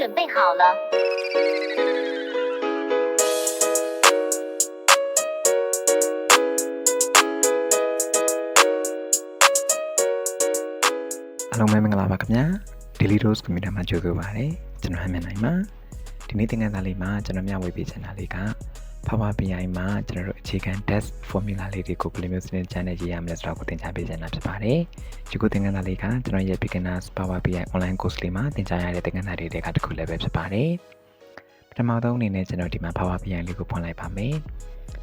准备好了。 အားလုံးပဲမင်္ဂလာပါခင်ဗျာ Daily Dose Computer မှာကြိုဆိုပါရစေကျွန်တော်ဟမ်းမြန်နိုင်ပါဒီနေ့သင်ခန်းစာလေးမှာကျွန်တော်မျှဝေပေးချင်တာလေးက Power BI မှာကျွန်တော်တို့အခြေခံ test formula လေးတွေကိုဘယ်လိုမျိုးစနစ်ချနဲ့ရေးရမလဲဆိုတာကိုသင်ကြားပေးချင်တာဖြစ်ပါတယ်ဒီကိုသင်ခန်းစာလေးကကျွန်တော်ရဲ့ beginners Power BI online course လေးမှာသင်ကြားရတဲ့သင်ခန်းစာတွေတွေကတစ်ခုလည်းပဲဖြစ်ပါတယ် ပထမဆုံးအနေနဲ့ကျွန်တော်ဒီမှာ Power BI လေးကိုဖွင့်လိုက်ပါမယ်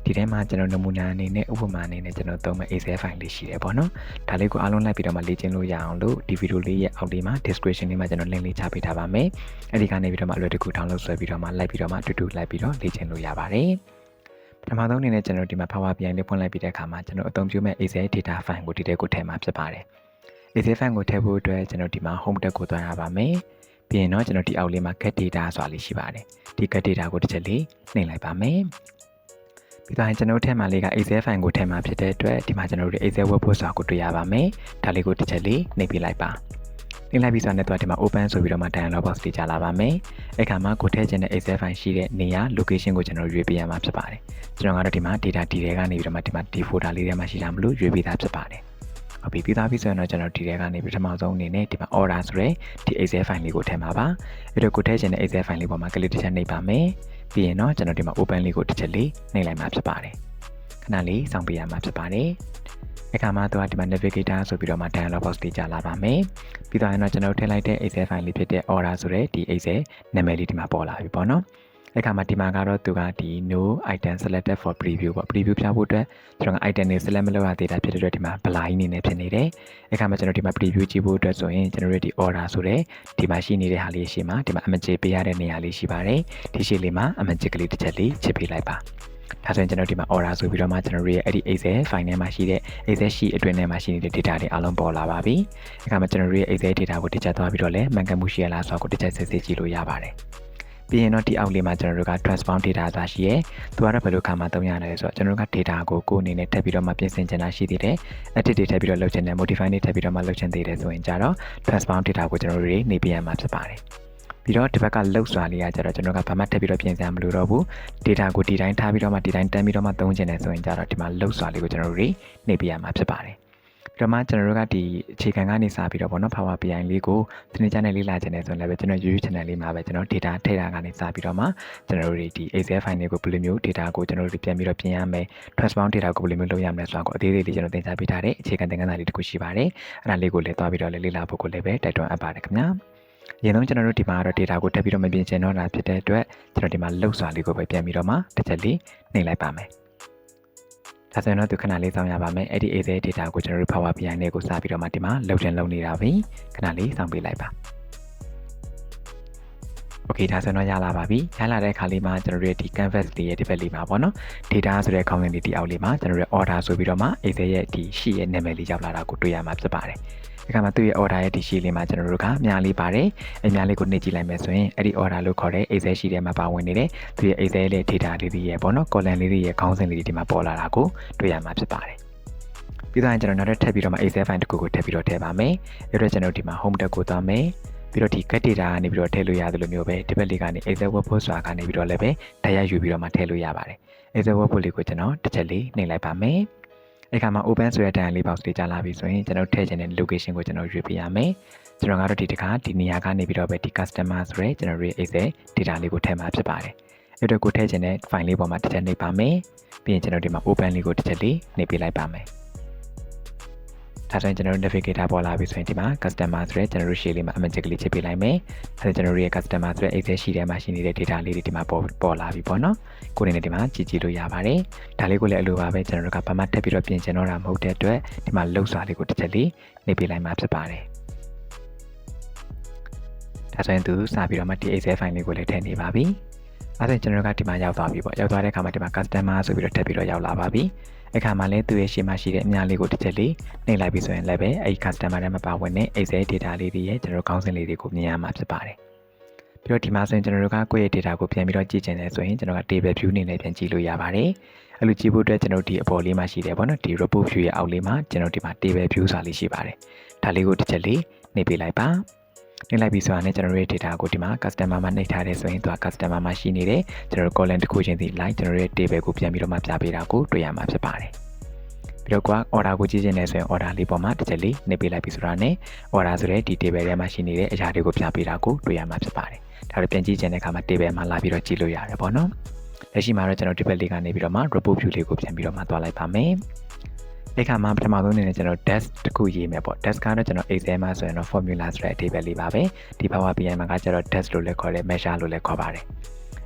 ဒီထဲမှာကျွန်တော်နမူနာအနေနဲ့ဥပမာအနေနဲ့ကျွန်တော်သုံးမဲ့ Excel file လေးရှိတယ်ပေါ့နော်ဒါလေးကိုအားလုံးလိုက်ပြီးတော့မှလေ့ကျင့်လို့ရအောင်လို့ဒီဗီဒီယိုလေးရဲ့အောက်လေးမှာ description လေးမှာကျွန်တော် link လေးချပေးထားပါမယ်။အဲဒီကနေပြီးတော့မှအလွယ်တကူ download ဆွဲပြီးတော့မှလိုက်ပြီးတော့မှတူတူလိုက်ပြီးတော့လေ့ကျင့်လို့ရပါတယ်။ပထမဆုံးအနေနဲ့ကျွန်တော်ဒီမှာ Power BI လေးဖွင့်လိုက်ပြီးတဲ့အခါမှာကျွန်တော်အသုံးပြုမဲ့ Excel data file ကိုဒီထဲကိုထည့်မှာဖြစ်ပါတယ်။ Excel file ကိုထည့်ဖို့အတွက်ကျွန်တော်ဒီမှာ home tab ကိုသွားရပါမယ်။ ပြီးရင်တော့ကျွန်တော်ဒီအောက်လေးမှာ get data ဆိုတာလေးရှိပါတယ်။ဒီ get data ကိုတစ်ချက်လေးနှိပ်လိုက်ပါမယ်။ပြီးတော့ကျွန်တော်ထည့်မှာလေးက Excel file ကိုထည့်မှာဖြစ်တဲ့အတွက်ဒီမှာကျွန်တော်တို့ Excel web page ဆိုတာကိုတွေ့ရပါမယ်။ဒါလေးကိုတစ်ချက်လေးနှိပ်ပြလိုက်ပါ။နှိပ်လိုက်ပြီးဆိုတော့ဒီမှာ open ဆိုပြီးတော့မှ dialog box တွေကြာလာပါမယ်။အဲ့ခါမှာကိုထည့်ခြင်းတဲ့ Excel file ရှိတဲ့နေရာ location ကိုကျွန်တော်ရွေးပေးရမှာဖြစ်ပါတယ်။ကျွန်တော်ကတော့ဒီမှာ data ဒီထဲကနေပြီးတော့မှဒီမှာ D folder လေးထဲမှာရှိတာမလို့ရွေးပေးတာဖြစ်ပါတယ်။ ဟုတ်ပြီပြီးသားပြီဆိုရင်တော့ကျွန်တော်ဒီထဲကနေပထမဆုံးအနေနဲ့ဒီမှာ order ဆိုရဲဒီ Excel file လေးကိုထည့်မှာပါ။အဲ့တော့ကိုထည့်ခြင်းတဲ့ Excel file လေးပေါ်မှာ click တစ်ချက်နှိပ်ပါမယ်။ပြီးရင်တော့ကျွန်တော်ဒီမှာ open လေးကိုတစ်ချက်လေးနှိပ်လိုက်မှာဖြစ်ပါတယ်။ခဏလေးစောင့်ပေးရမှာဖြစ်ပါတယ်။အခါမှာတော့ဒီမှာ navigator ဆိုပြီးတော့မှ dialog box တွေကြာလာပါမယ်။ပြီးတော့ရင်တော့ကျွန်တော်ထည့်လိုက်တဲ့ Excel file လေးဖြစ်တဲ့ order ဆိုတဲ့ဒီ Excel နာမည်လေးဒီမှာပေါ်လာပြီပေါ့နော်။ အခါမှာဒီမှာကတော့သူကဒီ no item selected for preview ပေါ့ preview ပြဖို့အတွက်ကျွန်တော်က item တွေ select မလုပ်ရသေးတာဖြစ်တဲ့အတွက်ဒီမှာ blind အနေနဲ့ဖြစ်နေတယ်။အခါမှာကျွန်တော်ဒီမှာ preview ကြည့်ဖို့အတွက်ဆိုရင်ကျွန်တော်တို့ဒီ order ဆိုတဲ့ဒီမှာရှိနေတဲ့ဟာလေးရှိမှာဒီမှာအမချေပေးရတဲ့နေရာလေးရှိပါတယ်။ဒီရှိလေးမှာအမချေကလေးတစ်ချက်လေးချစ်ပေးလိုက်ပါ။ဒါဆိုရင်ကျွန်တော်ဒီမှာ order ဆိုပြီးတော့မှကျွန်တော်တို့ရဲ့အဲ့ဒီ Excel file ထဲမှာရှိတဲ့ Excel sheet အတွင်းထဲမှာရှိနေတဲ့ data တွေအားလုံးပေါ်လာပါပြီ။အခါမှာကျွန်တော်တို့ရဲ့ Excel data ကိုတစ်ချက်သွားပြီးတော့လည်းမှန်ကန်မှုရှိရလားဆိုတာကိုတစ်ချက်စစ်စစ်ကြည့်လို့ရပါတယ်။ ပြီးရင်တော့ဒီအောက်လေးမှာကျွန်တော်တို့က transform data သာရှိရဲ။သူကတော့ဘယ်လိုခါမှသုံးရလဲဆိုတော့ကျွန်တော်တို့က data ကိုကိုယ်အနေနဲ့ထပ်ပြီးတော့မှပြင်ဆင်ချင်တာရှိသေးတယ်။ edit တွေထပ်ပြီးတော့လုပ်ချင်တယ် modify တွေထပ်ပြီးတော့မှလုပ်ချင်သေးတယ်ဆိုရင်ကြတော့ transform data ကိုကျွန်တော်တို့နေပြရမှာဖြစ်ပါတယ်။ပြီးတော့ဒီဘက်ကလှုပ်စွာလေးကကျတော့ကျွန်တော်ကဘာမှထပ်ပြီးတော့ပြင်ဆင်မလို့တော့ဘူး data ကိုဒီတိုင်းထားပြီးတော့မှဒီတိုင်းတန်းပြီးတော့မှသုံးချင်တယ်ဆိုရင်ကြတော့ဒီမှာလှုပ်စွာလေးကိုကျွန်တော်တို့နေပြရမှာဖြစ်ပါတယ် ပြီးတော့မှကျွန်တော်တို့ကဒီအခြေခံကနေစပြီးတော့ပေါ့နော် Power BI လေးကိုစနစ်ကျနဲ့လေ့လာချင်တယ်ဆိုရင်လည်းပဲကျွန်တော် YouTube channel လေးမှာပဲကျွန်တော် data ထည့်တာကနေစပြီးတော့မှကျွန်တော်တို့ဒီ Excel file တွေကိုဘယ်လိုမျိုး data ကိုကျွန်တော်တို့ပြန်ပြီးတော့ပြင်ရမယ် transform data ကိုဘယ်လိုမျိုးလုပ်ရမလဲဆိုတာကိုအသေးသေးလေးကျွန်တော်သင်ကြားပေးထားတဲ့အခြေခံသင်ခန်းစာလေးတစ်ခုရှိပါတယ်အဲ့ဒါလေးကိုလည်းတွားပြီးတော့လည်းလေ့လာဖို့ကိုလည်းပဲတိုက်တွန်းအပ်ပါတယ်ခင်ဗျာရင်းဆုံးကျွန်တော်တို့ဒီမှာတော့ data ကိုတက်ပြီးတော့မပြင်ချင်တော့တာဖြစ်တဲ့အတွက်ကျွန်တော်ဒီမှာလှုပ်စွာလေးကိုပဲပြန်ပြီးတော့မှတစ်ချက်လေးနှိပ်လိုက်ပါမယ် ဒါဆိုရင်တော့ဒီခဏလေးစောင့်ရပါမယ်အဲ့ဒီ AZ data ကိုကျွန်တော်တို့ Power BI နဲ့ကိုစပြီးတော့မှဒီမှာလုပ်တင်လုပ်နေတာပဲခဏလေးစောင့်ပေးလိုက်ပါ Okay ဒါဆိုတော့ရလာပါပြီရလာတဲ့အခါလေးမှာကျွန်တော်တို့ဒီ canvas လေးရဲ့ဒီဘက်လေးမှာပေါ့နော် data ဆိုတဲ့ခေါင်းစဉ်လေးဒီအောက်လေးမှာကျွန်တော်တို့ order ဆိုပြီးတော့မှ AZ ရဲ့ဒီ sheet ရဲ့နာမည်လေးရောက်လာတာကိုတွေ့ရမှာဖြစ်ပါတယ် ဒီကမှာသူ့ရဲ့ order ရဲ့ဒီ sheet လေးမှာကျွန်တော်တို့ကအများလေးပါတယ်အများလေးကိုနှိပ်ကြည့်လိုက်မယ်ဆိုရင်အဲ့ဒီ order လို့ခေါ်တဲ့ Excel sheet ထဲမှာပါဝင်နေတဲ့သူ့ရဲ့ Excel ရဲ့ data လေးတွေရဲ့ပေါ့နော် column လေးတွေရဲ့ခေါင်းစဉ်လေးတွေဒီမှာပေါ်လာတာကိုတွေ့ရမှာဖြစ်ပါတယ်ပြီးတော့ကျွန်တော်နောက်ထပ်ထပ်ပြီးတော့မှ Excel file တစ်ခုကိုထပ်ပြီးတော့ထည့်ပါမယ်အဲ့တော့ကျွန်တော်ဒီမှာ home tab ကိုသွားမယ်ပြီးတော့ဒီ get data ကနေပြီးတော့ထည့်လို့ရတယ်လို့မျိုးပဲဒီဘက်လေးကနေ Excel web page ဆိုတာကနေပြီးတော့လည်းပဲတိုက်ရိုက်ယူပြီးတော့မှထည့်လို့ရပါတယ် Excel web page လေးကိုကျွန်တော်တစ်ချက်လေးနှိပ်လိုက်ပါမယ် အဲ့ခါမှာ open ဆိုတဲ့ dialog လေး box လေးကြာလာပြီဆိုရင်ကျွန်တော်ထည့်ချင်တဲ့ location ကိုကျွန်တော်ရွေးပေးရမယ်ကျွန်တော်ကတော့ဒီတစ်ခါဒီနေရာကနေပြီးတော့ပဲဒီ customer ဆိုရဲကျွန်တော်ရဲ့ Excel data လေးကိုထည့်မှာဖြစ်ပါတယ်အဲ့တော့ကိုထည့်ချင်တဲ့ file လေးပေါ်မှာတစ်ချက်နှိပ်ပါမယ်ပြီးရင်ကျွန်တော်ဒီမှာ open လေးကိုတစ်ချက်လေးနှိပ်ပေးလိုက်ပါမယ် ဒါဆိုရင်ကျွန်တော်တို့ navigator ပေါ်လာပြီဆိုရင်ဒီမှာ customer ဆိုရဲကျွန်တော်တို့ sheet လေးမှာ image ကလေးချစ်ပေးလိုက်မယ်။အဲဒါကျွန်တော်တို့ရဲ့ customer ဆိုရဲ Excel sheet ထဲမှာရှိနေတဲ့ data လေးတွေဒီမှာပေါ်ပေါ်လာပြီပေါ့နော်။ကိုယ်နေနဲ့ဒီမှာကြည့်ကြည့်လို့ရပါတယ်။ဒါလေးကိုလည်းအလိုပါပဲကျွန်တော်တို့ကဘာမှတက်ပြီးတော့ပြင်ချင်တော့တာမဟုတ်တဲ့အတွက်ဒီမှာလှုပ်စွာလေးကိုတစ်ချက်လေးနေပေးလိုက်မှာဖြစ်ပါတယ်။ဒါဆိုရင်သူစပြီးတော့မှဒီ Excel file လေးကိုလည်းထည့်နေပါပြီ။အဲဒါကျွန်တော်တို့ကဒီမှာရောက်သွားပြီပေါ့။ရောက်သွားတဲ့အခါမှာဒီမှာ customer ဆိုပြီးတော့တက်ပြီးတော့ရောက်လာပါပြီ။ အခါမှာလည်းသူ့ရဲ့ရှေ့မှာရှိတဲ့အများလေးကိုတစ်ချက်လေးနှိပ်လိုက်ပြီဆိုရင်လည်းပဲအဲဒီ customer ထဲမှာပါဝင်တဲ့ Excel data လေးတွေရဲ့ကျွန်တော်တို့ခေါင်းစဉ်လေးတွေကိုမြင်ရမှာဖြစ်ပါတယ်။ပြီးတော့ဒီမှာဆိုရင်ကျွန်တော်တို့ကကိုယ့်ရဲ့ data ကိုပြန်ပြီးတော့ကြည့်ချင်တယ်ဆိုရင်ကျွန်တော်က table view အနေနဲ့ပြန်ကြည့်လို့ရပါတယ်။အဲ့လိုကြည့်ဖို့အတွက်ကျွန်တော်ဒီအပေါ်လေးမှာရှိတယ်ပေါ့နော်ဒီ report view ရဲ့အောက်လေးမှာကျွန်တော်ဒီမှာ table view စာလေးရှိပါတယ်။ဒါလေးကိုတစ်ချက်လေးနှိပ်ပေးလိုက်ပါ။ နှိပ်လိုက်ပြီဆိုတာနဲ့ကျွန်တော်တို့ရဲ့ data ကိုဒီမှာ customer မှာနှိပ်ထားတယ်ဆိုရင်သူက customer မှာရှိနေတယ်ကျွန်တော်တို့ column တစ်ခုချင်းစီ like ကျွန်တော်တို့ရဲ့ table ကိုပြန်ပြီးတော့မှပြပေးတာကိုတွေ့ရမှာဖြစ်ပါတယ်ပြီးတော့ကွာ order ကိုကြည့်ချင်တယ်ဆိုရင် order လေးပေါ်မှာတစ်ချက်လေးနှိပ်ပေးလိုက်ပြီဆိုတာနဲ့ order ဆိုတဲ့ဒီ table ထဲမှာရှိနေတဲ့အရာတွေကိုပြပေးတာကိုတွေ့ရမှာဖြစ်ပါတယ်ဒါတော့ပြန်ကြည့်ချင်တဲ့အခါမှာ table မှာလာပြီးတော့ကြည့်လို့ရတယ်ပေါ့နော်လက်ရှိမှာတော့ကျွန်တော် table လေးကနေပြီးတော့မှ report view လေးကိုပြန်ပြီးတော့မှသွားလိုက်ပါမယ် အဲ့ခါမှာပထမဆုံးအနေနဲ့ကျွန်တော် desk တစ်ခုရေးမယ်ပေါ့ desk ကတော့ကျွန်တော် Excel မှာဆိုရင်တော့ formula ဆိုတဲ့အဓိပ္ပာယ်လေးပါပဲဒီ Power BI မှာကကျတော့ desk လို့လည်းခေါ်တယ် measure လို့လည်းခေါ်ပါတယ်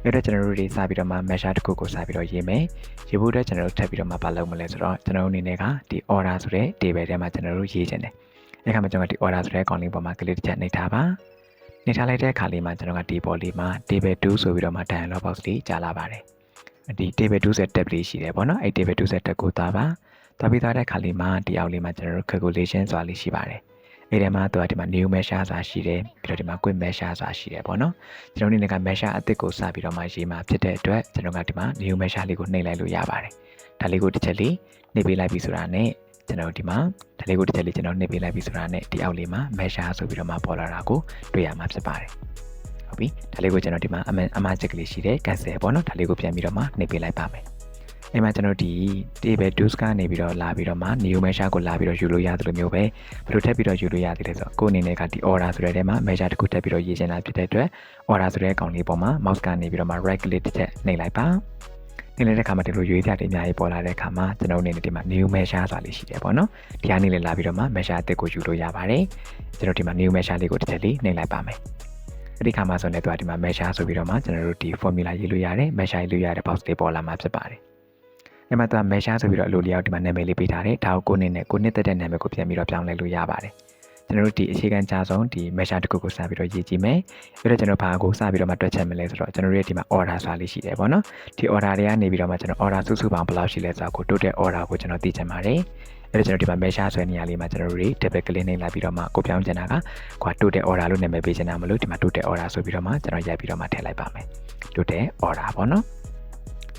အဲ့တော့ကျွန်တော်တို့တွေစပြီးတော့မှ measure တစ်ခုကိုစပြီးတော့ရေးမယ်ရေးဖို့အတွက်ကျွန်တော်တို့ထပ်ပြီးတော့မှမလုပ်မလဲဆိုတော့ကျွန်တော်တို့အနေနဲ့ကဒီ order ဆိုတဲ့ table ထဲမှာကျွန်တော်တို့ရေးချင်တယ်အဲ့ခါမှာကျွန်တော်ဒီ order ဆိုတဲ့ column လေးပေါ်မှာကလစ်တစ်ချက်နှိပ်ထားပါနှိပ်ထားလိုက်တဲ့အခါလေးမှာကျွန်တော်ကဒီပေါ်လေးမှာ table 2ဆိုပြီးတော့မှ dialog box လေးကြာလာပါတယ်ဒီ table 2ဆက် tab လေးရှိတယ်ပေါ့နော်အဲ့ table 2ဆက် tab ကိုသားပါ သွားပြီးသွားတဲ့ခါလေးမှာဒီအောက်လေးမှာကျွန်တော်တို့ calculation ဆိုတာလေးရှိပါတယ်အဲ့ဒီမှာသူကဒီမှာ new measure ဆိုတာရှိတယ်ပြီးတော့ဒီမှာ quick measure ဆိုတာရှိတယ်ပေါ့နော်ကျွန်တော်အနေနဲ့က measure အသစ်ကိုစပြီးတော့မှရေးမှာဖြစ်တဲ့အတွက်ကျွန်တော်ကဒီမှာ new measure လေးကိုနှိပ်လိုက်လို့ရပါတယ်ဒါလေးကိုတစ်ချက်လေးနှိပ်ပေးလိုက်ပြီဆိုတာနဲ့ကျွန်တော်ဒီမှာဒါလေးကိုတစ်ချက်လေးကျွန်တော်နှိပ်ပေးလိုက်ပြီဆိုတာနဲ့ဒီအောက်လေးမှာ measure ဆိုပြီးတော့မှပေါ်လာတာကိုတွေ့ရမှာဖြစ်ပါတယ်ဟုတ်ပြီဒါလေးကိုကျွန်တော်ဒီမှာအမအမချက်ကလေးရှိတယ် cancel ပေါ့နော်ဒါလေးကိုပြန်ပြီးတော့မှနှိပ်ပေးလိုက်ပါမယ် အဲ့မှာကျွန်တော်ဒီ table tools ကနေပြီးတော့လာပြီးတော့မှ new measure ကိုလာပြီးတော့ယူလို့ရတယ်လို့မျိုးပဲဘယ်လိုထပ်ပြီးတော့ယူလို့ရသေးလဲဆိုတော့ကိုယ်အနေနဲ့ကဒီ order ဆိုတဲ့ထဲမှာ measure တစ်ခုထပ်ပြီးတော့ရေးချင်တာဖြစ်တဲ့အတွက် order ဆိုတဲ့အကောင်လေးပေါ်မှာ mouse ကနေပြီးတော့မှ right click တစ်ချက်နှိပ်လိုက်ပါနှိပ်လိုက်တဲ့အခါမှာဒီလိုရွေးပြတွေအများကြီးပေါ်လာတဲ့အခါမှာကျွန်တော်အနေနဲ့ဒီမှာ new measure ဆိုတာလေးရှိတယ်ပေါ့နော်ဒီကနေလည်းလာပြီးတော့မှ measure အသစ်ကိုယူလို့ရပါတယ်ကျွန်တော်ဒီမှာ new measure လေးကိုတစ်ချက်လေးနှိပ်လိုက်ပါမယ်အဲ့ဒီခါမှာဆိုရင်လည်းသူကဒီမှာ measure ဆိုပြီးတော့မှကျွန်တော်တို့ဒီ formula ရေးလို့ရတယ် measure ရေးလို့ရတဲ့ box လေးပေါ်လာမှာဖြစ်ပါတယ် အဲ့မှာသူက measure ဆိုပြီးတော့အလိုလျောက်ဒီမှာနာမည်လေးပေးထားတယ်ဒါကိုကိုနေနဲ့ကိုနှစ်သက်တဲ့နာမည်ကိုပြန်ပြီးတော့ပြောင်းလဲလို့ရပါတယ်ကျွန်တော်တို့ဒီအခြေခံကြားဆုံးဒီ measure တစ်ခုကိုစပြီးတော့ရေးကြည့်မယ်ပြီးတော့ကျွန်တော်ဘာကိုစပြီးတော့မှတွက်ချက်မလဲဆိုတော့ကျွန်တော်တို့ရဲ့ဒီမှာ order ဆိုတာလေးရှိတယ်ပေါ့နော်ဒီ order တွေကနေပြီးတော့မှကျွန်တော် order စုစုပေါင်းဘယ်လောက်ရှိလဲဆိုတာကို total order ကိုကျွန်တော်သိချင်ပါတယ်အဲ့တော့ကျွန်တော်ဒီမှာ measure ဆွဲနေရလေးမှာကျွန်တော်တို့တွေ double click နှိပ်လိုက်ပြီးတော့မှကိုပြောင်းချင်တာကကွာ total order လို့နာမည်ပေးချင်တာမလို့ဒီမှာ total order ဆိုပြီးတော့မှကျွန်တော်ရိုက်ပြီးတော့မှထည့်လိုက်ပါမယ် total order ပေါ့နော်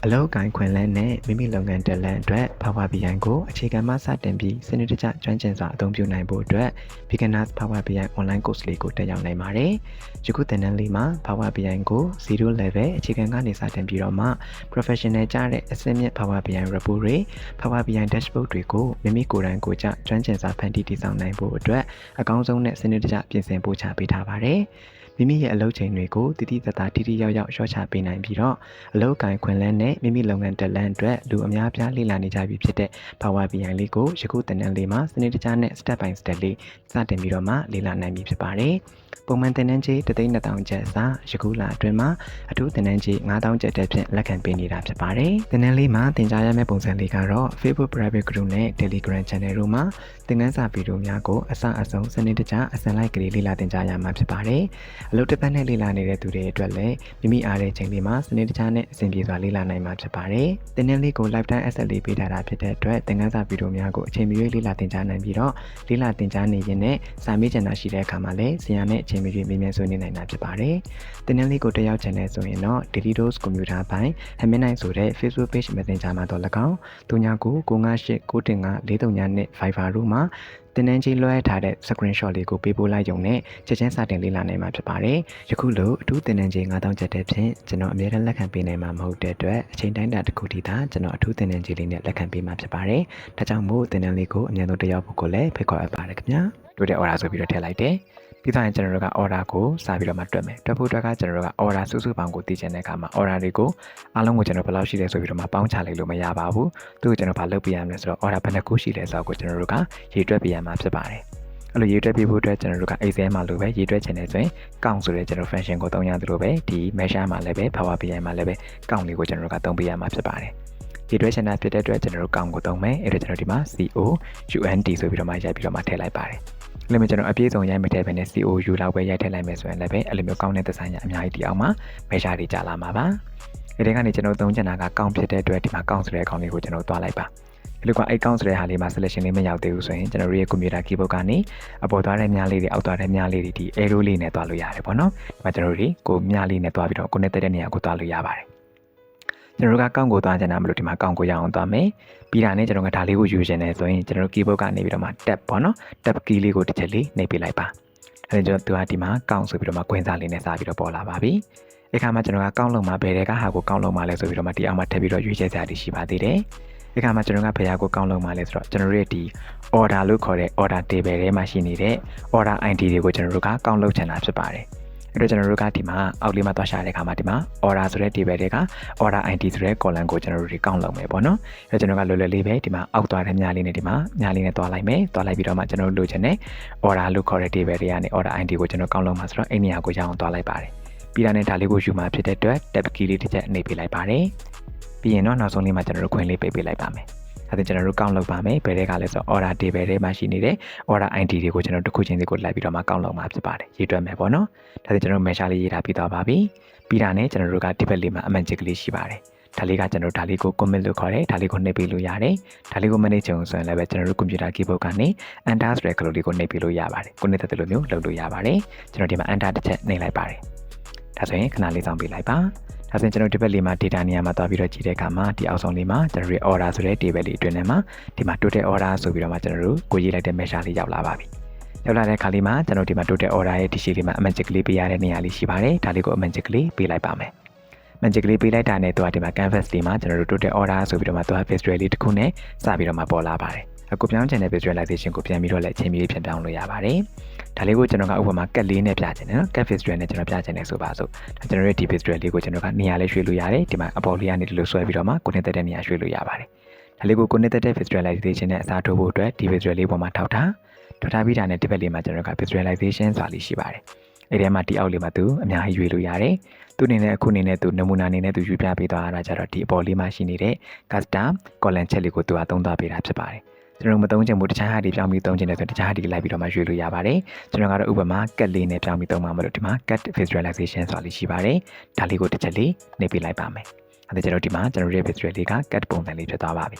အလောက်ကိုင်းခွင်လန်းနဲ့မိမိလုပ်ငန်းတက်လန်းအတွက် Power BI ကိုအခြေခံမှစတင်ပြီးစနစ်တကျကျွမ်းကျင်စွာအသုံးပြုနိုင်ဖို့အတွက် Beginners Power BI online course လေးကိုတက်ရောက်နိုင်ပါတယ်။ယခုသင်တန်းလေးမှာ Power BI ကို0 level အခြေခံကနေစတင်ပြီးတော့မှ professional ကြတဲ့အဆင့်မြင့် Power BI report တွေ Power BI dashboard တွေကိုမိမိကိုယ်တိုင်ကိုယ်ကျကျွမ်းကျင်စွာဖန်တီးတည်ဆောက်နိုင်ဖို့အတွက်အကောင်းဆုံးနဲ့စနစ်တကျပြင်ဆင်ပို့ချပေးထားပါတယ်။ မိမိရဲ့အလုပ်ချိန်တွေကိုတည်တည်တသာတိတိယောက်ယောက်ရှော့ချပေးနိုင်ပြီးတော့အလုပ်ကိုင်ခွင်လန်းနဲ့မိမိလုပ်ငန်းတက်လန်းအတွက်လူအများပြားလေ့လာနေကြပြီဖြစ်တဲ့ Power BI လေးကိုယခုသင်တန်းလေးမှာစနစ်တကျနဲ့ step by step လေးစတင်ပြီးတော့မှလေ့လာနိုင်ပြီဖြစ်ပါတယ်။ ပုံမှန်သင်တန်းကြီး3,000ကျပ်စာယခုလအတွင်းမှာအထူးသင်တန်းကြီး9,000ကျပ်တက်ဖြင့်လက်ခံပေးနေတာဖြစ်ပါတယ်။သင်တန်းလေးမှာသင်ကြားရမယ့်ပုံစံလေးကတော့ Facebook Private Group နဲ့ Telegram Channel တို့မှာသင်ခန်းစာဗီဒီယိုများကိုအစအဆုံးစနစ်တကျအစံလိုက်ကလေးလေ့လာသင်ကြားရမှာဖြစ်ပါတယ်။အလုပ်တစ်ပတ်နဲ့လေ့လာနေတဲ့သူတွေအတွက်လည်းမိမိအားတဲ့ချိန်လေးမှာစနစ်တကျနဲ့အဆင်ပြေစွာလေ့လာနိုင်မှာဖြစ်ပါတယ်။သင်တန်းလေးကို lifetime access လေးပေးထားတာဖြစ်တဲ့အတွက်သင်ခန်းစာဗီဒီယိုများကိုအချိန်မရွေးလေ့လာသင်ကြားနိုင်ပြီးတော့လေ့လာသင်ကြားနေရင်နဲ့စာမေးချင်တာရှိတဲ့အခါမှာလည်းဆရာနဲ့အချိန်မရွေးမေးမြန်းဆွေးနွေးနိုင်တာဖြစ်ပါတယ်။သင်တန်းလေးကိုတက်ရောက်ချင်တဲ့ဆိုရင်တော့ Delidos Computer ပိုင်း Hamid9 ဆိုတဲ့ Facebook page Messenger မှာတော့၎င်း39 958 9တင်9 439နဲ့ Viber တို့မှာတင်နန်းကြီးလွှဲထားတဲ့ screenshot လေးကိုပေးပို့လိုက်ရုံနဲ့ချက်ချင်းစတင်လေ့လာနိုင်မှာဖြစ်ပါတယ်။ယခုလိုအထူးတင်နန်းကြီး9000ကျပ်တဲ့ဖြင့်ကျွန်တော်အများနဲ့လက်ခံပေးနိုင်မှာမဟုတ်တဲ့အတွက်အချိန်တိုင်းတာတစ်ခုတည်းသာကျွန်တော်အထူးတင်နန်းကြီးလေးနဲ့လက်ခံပေးမှာဖြစ်ပါတယ်။ဒါကြောင့်မို့တင်နန်းလေးကိုအများဆုံးတက်ရောက်ဖို့ကိုလည်းဖိတ်ခေါ်အပ်ပါတယ်ခင်ဗျာ။တို့တဲ့ order ဆိုပြီးတော့ထည့်လိုက်တယ်။ ပြီးတော့ကျွန်တော်တို့က order ကိုစာပြီးတော့မှတွက်မယ်တွက်ဖို့အတွက်ကကျွန်တော်တို့က order စုစုပေါင်းကိုသိချင်တဲ့အခါမှာ order တွေကိုအားလုံးကိုကျွန်တော်ဘယ်လောက်ရှိလဲဆိုပြီးတော့မှပေါင်းချလိုက်လို့မရပါဘူးသူ့ကိုကျွန်တော်ဘာလုပ်ပြရမလဲဆိုတော့ order ဘယ်နှခုရှိလဲဆိုတော့ကိုကျွန်တော်တို့ကရေတွက်ပြရမှာဖြစ်ပါတယ်အဲ့လိုရေတွက်ပြဖို့အတွက်ကျွန်တော်တို့က Excel မှာလိုပဲရေတွက်ချင်တယ်ဆိုရင် count ဆိုတဲ့ကျွန်တော် function ကိုသုံးရတယ်လို့ပဲဒီ measure မှာလည်းပဲ Power BI မှာလည်းပဲ count လေးကိုကျွန်တော်တို့ကသုံးပေးရမှာဖြစ်ပါတယ်ရေတွက်ချင်တာဖြစ်တဲ့အတွက်ကျွန်တော်တို့ count ကိုသုံးမယ်အဲ့ဒါကျွန်တော်ဒီမှာ CO UNT ဆိုပြီးတော့မှရိုက်ပြီးတော့မှထည့်လိုက်ပါတယ် အဲ့လိုမျိုးကျွန်တော်အပြည့်စုံရိုက်မထည့်ဘဲနဲ့ COU လောက်ပဲရိုက်ထည့်လိုက်မယ်ဆိုရင်လည်းပဲအဲ့လိုမျိုးကောင်းတဲ့ဒီဇိုင်းရအများကြီးတီအောင်မှာ measure တွေကြာလာမှာပါဒီထဲကနေကျွန်တော်သုံးချင်တာကကောင်းဖြစ်တဲ့အတွက်ဒီမှာကောင်းဆိုတဲ့အကောင်လေးကိုကျွန်တော်တွားလိုက်ပါဒီလိုကအိတ်ကောင်းဆိုတဲ့ဟာလေးမှာ selection လေးမရောက်သေးဘူးဆိုရင်ကျွန်တော်တို့ရဲ့ computer keyboard ကနေအပေါ်သွားတဲ့မြားလေးတွေအောက်သွားတဲ့မြားလေးတွေဒီ arrow လေးနဲ့တွားလို့ရတယ်ပေါ့နော်ဒီမှာကျွန်တော်တို့ဒီကိုမြားလေးနဲ့တွားပြီးတော့ကိုနဲ့တက်တဲ့နေရာကိုတွားလို့ရပါတယ်ကျွန်တော်တို့ကကောင်းကိုသွားချင်တာမလို့ဒီမှာကောင်းကိုရအောင်သွားမယ် ပြီးတာနဲ့ကျွန်တော်ကဒါလေးကိုယူရှင်နေဆိုရင်ကျွန်တော်တို့ keyboard ကနေပြီးတော့မှ tab ပေါ့နော် tab key လေးကိုတစ်ချက်လေးနှိပ်ပေးလိုက်ပါဒါကြောင့်သူကဒီမှာကောင့်ဆိုပြီးတော့မှကွင်းစားလေးနဲ့စပြီးတော့ပေါ်လာပါပြီအဲ့ခါမှာကျွန်တော်ကကောင့်လုံးမှာဘယ်တွေကဟာကိုကောင့်လုံးမှာလဲဆိုပြီးတော့မှဒီအောင်မှာထပ်ပြီးတော့ရွေးချယ်စရာတွေရှိပါသေးတယ်အဲ့ခါမှာကျွန်တော်ကဘယ်ဟာကိုကောင့်လုံးမှာလဲဆိုတော့ကျွန်တော်တို့ရဲ့ဒီ order လို့ခေါ်တဲ့ order table ထဲမှာရှိနေတဲ့ order ID တွေကိုကျွန်တော်တို့ကကောင့်လုပ်ချင်တာဖြစ်ပါတယ် အဲ့တော့ကျွန်တော်တို့ကဒီမှာအောက်လေးမှာသွားရှာတဲ့အခါမှာဒီမှာ order ဆိုတဲ့ table တွေက order ID ဆိုတဲ့ column ကိုကျွန်တော်တို့တွေကောင့်လုပ်မယ်ပေါ့နော်အဲ့တော့ကျွန်တော်ကလွယ်လွယ်လေးပဲဒီမှာအောက်သွားတဲ့မြားလေးနဲ့ဒီမှာမြားလေးနဲ့သွားလိုက်မယ်သွားလိုက်ပြီးတော့မှကျွန်တော်တို့လိုချင်တဲ့ order လို့ခေါ်တဲ့ table တွေကနေ order ID ကိုကျွန်တော်ကောင့်လုပ်မှာဆိုတော့အဲ့နေရာကိုရအောင်သွားလိုက်ပါတယ်ပြီးတာနဲ့ဒါလေးကိုယူမှာဖြစ်တဲ့အတွက် tab key လေးတစ်ချက်နှိပ်ပေးလိုက်ပါတယ်ပြီးရင်တော့နောက်ဆုံးလေးမှာကျွန်တော်တို့ခွင့်လေးပိတ်ပေးလိုက်ပါမယ် အဲ့ဒါကျွန်တော်တို့ကောင့်လုပ်ပါမယ်ဘယ်တွေကလဲဆိုတော့ order table ထဲမှာရှိနေတဲ့ order ID တွေကိုကျွန်တော်တစ်ခုချင်းစီကိုလိုက်ပြီးတော့မှကောင့်လုပ်မှာဖြစ်ပါတယ်ရေးတွက်မယ်ပေါ့နော်ဒါဆိုကျွန်တော်တို့ measure လေးရေးထားပြီးသွားပါပြီပြီးတာနဲ့ကျွန်တော်တို့က table လေးမှာအမှန်ချစ်ကလေးရှိပါတယ်ဒါလေးကကျွန်တော်ဒါလေးကို commit လို့ခေါ်တယ်ဒါလေးကိုနှိပ်ပေးလို့ရတယ်ဒါလေးကို manage အောင်ဆိုရင်လည်းပဲကျွန်တော်တို့ computer keyboard ကနေ enter ဆိုတဲ့ကလေးလေးကိုနှိပ်ပေးလို့ရပါတယ်ကိုနှိပ်တဲ့လိုမျိုးလုပ်လို့ရပါတယ်ကျွန်တော်ဒီမှာ enter တစ်ချက်နှိပ်လိုက်ပါတယ်ဒါဆိုရင်ခဏလေးဆောင်ပေးလိုက်ပါ ဒါဆိုရင်ကျွန်တော်ဒီဘက်လေးမှာ data နေရာမှာသွားပြီးတော့ကြည့်တဲ့အခါမှာဒီအောက်ဆုံးလေးမှာကျွန်တော်တို့ order ဆိုတဲ့ table လေးအတွင်းထဲမှာဒီမှာ total order ဆိုပြီးတော့မှကျွန်တော်တို့ကိုရေးလိုက်တဲ့ measure လေးရောက်လာပါပြီရောက်လာတဲ့ခါလေးမှာကျွန်တော်ဒီမှာ total order ရဲ့ဒီရှိလေးမှာ magic လေးပေးရတဲ့နေရာလေးရှိပါတယ်ဒါလေးကို magic လေးပေးလိုက်ပါမယ် magic လေးပေးလိုက်တာနဲ့သူကဒီမှာ canvas လေးမှာကျွန်တော်တို့ total order ဆိုပြီးတော့မှသူက visual လေးတစ်ခုနဲ့စပြီးတော့မှပေါ်လာပါတယ် အခုပြောင်းချင်တဲ့ visualization ကိုပြန်ပြီးတော့လည်းအချိန်မီပြန်ပြောင်းလို့ရပါတယ်ဒါလေးကိုကျွန်တော်ကဥပမာကတ်လေးနဲ့ပြချင်တယ်နော်ကတ် visual နဲ့ကျွန်တော်ပြချင်တယ်ဆိုပါစို့ဒါကျွန်တော်ရဲ့ဒီ visual လေးကိုကျွန်တော်ကနေရာလေးရွှေ့လို့ရတယ်ဒီမှာအပေါ်လေးကနေဒီလိုဆွဲပြီးတော့မှကိုနေတက်တဲ့နေရာရွှေ့လို့ရပါတယ်ဒါလေးကိုကိုနေတက်တဲ့ visualization နဲ့အစားထိုးဖို့အတွက်ဒီ visual လေးပေါ်မှာထောက်ထားထောက်ထားပြီးတာနဲ့ဒီဘက်လေးမှာကျွန်တော်က visualization ဆိုတာလေးရှိပါတယ်အဲ့ဒီမှာဒီအောက်လေးမှာသူအများကြီးရွေးလို့ရတယ်သူအနေနဲ့အခုအနေနဲ့သူနမူနာအနေနဲ့သူယူပြပေးသွားတာကြတော့ဒီအပေါ်လေးမှာရှိနေတဲ့ custom column ချက်လေးကိုသူကသုံးသွားပေးတာဖြစ်ပါတယ် ကျွန်တော်မသုံးချင်ဘူးတခြားဟာတွေပြောင်းပြီးသုံးချင်တယ်ဆိုတခြားဟာတွေလိုက်ပြီးတော့မှရွေးလို့ရပါတယ်ကျွန်တော်ကတော့ဥပမာ cut လေးနဲ့ပြောင်းပြီးသုံးမှာမလို့ဒီမှာ cut visualization ဆိုတာလေးရှိပါတယ်ဒါလေးကိုတစ်ချက်လေးနှိပ်ပေးလိုက်ပါမယ်အဲ့ဒါကျွန်တော်ဒီမှာကျွန်တော်ရဲ့ visual လေးက cut ပုံစံလေးဖြစ်သွားပါပြီ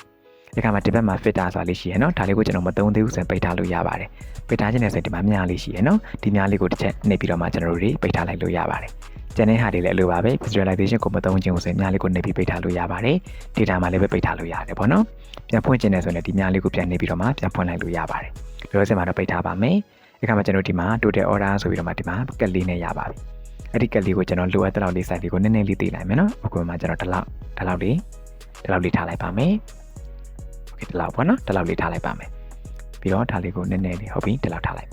ဒီခါမှာဒီဘက်မှာ filter ဆိုတာလေးရှိရယ်နော်ဒါလေးကိုကျွန်တော်မသုံးသေးဘူးဆိုရင်ပိတ်ထားလို့ရပါတယ်ပိတ်ထားခြင်းနဲ့ဆိုရင်ဒီမှာမြားလေးရှိရယ်နော်ဒီမြားလေးကိုတစ်ချက်နှိပ်ပြီးတော့မှကျွန်တော်တို့တွေပိတ်ထားလိုက်လို့ရပါတယ် ကျန်တဲ့ဟာတွေလည်းအလိုပါပဲ visualization ကိုမသုံးခြင်းဆိုရင်မြားလေးကိုနှိပ်ပြီးပိတ်ထားလို့ရပါတယ် data မှာလည်းပဲပိတ်ထားလို့ရတယ်ပေါ့နော်ပြန်ဖွင့်ခြင်းနဲ့ဆိုရင်ဒီမြားလေးကိုပြန်နှိပ်ပြီးတော့မှပြန်ဖွင့်လိုက်လို့ရပါတယ်ပြောစင်မှာတော့ပိတ်ထားပါမယ်ဒီခါမှာကျွန်တော်ဒီမှာ total order ဆိုပြီးတော့မှဒီမှာကက်လေးနဲ့ရပါပြီအဲ့ဒီကက်လေးကိုကျွန်တော်လိုအပ်တဲ့လောက်လေး size လေးကိုနည်းနည်းလေးသိလိုက်မယ်နော်အခုမှကျွန်တော်ဒီလောက်ဒီလောက်လေးဒီလောက်လေးထားလိုက်ပါမယ် okay ဒီလောက်ပေါ့နော်ဒီလောက်လေးထားလိုက်ပါမယ်ပြီးတော့ဒါလေးကိုနည်းနည်းလေးဟုတ်ပြီဒီလောက်ထားလိုက်